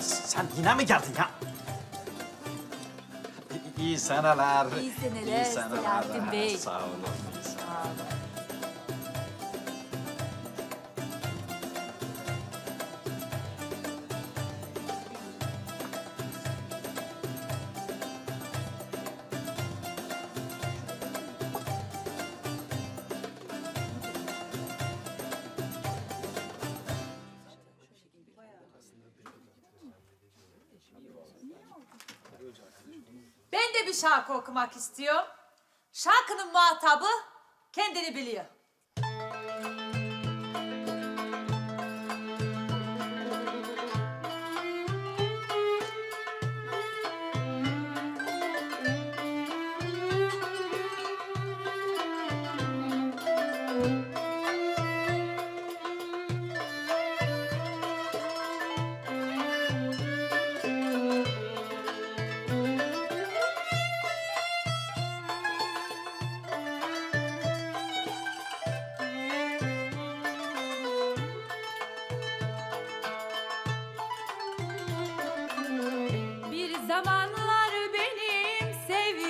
Sen yine mi geldin ya? İyi seneler. İyi seneler Selahattin Bey. Sağ olun. iyi seneler. Ben de bir şarkı okumak istiyorum. Şarkının muhatabı kendini biliyor.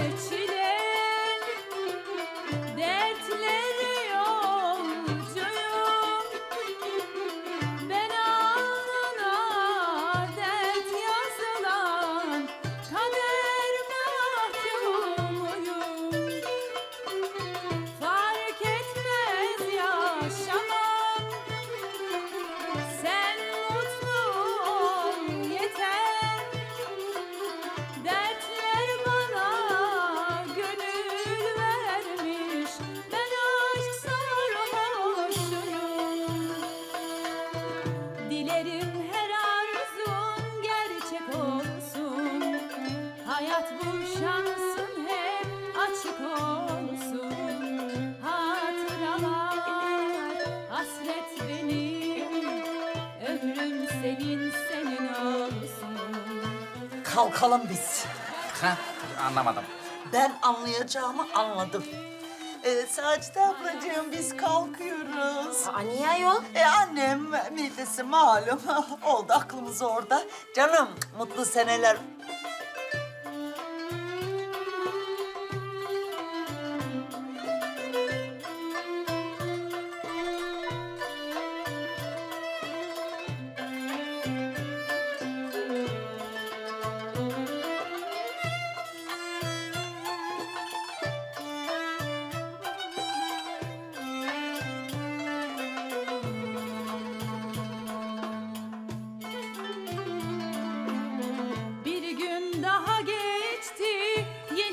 geçir Hayat bu şansın hep açık olsun Hatıralar hasret benim Ömrüm senin senin olsun Kalkalım biz. Ha, anlamadım. Ben anlayacağımı anladım. Ee, Sacide ablacığım biz kalkıyoruz. Aa, niye ayol? E annem midesi malum. Oldu aklımız orada. Canım mutlu seneler.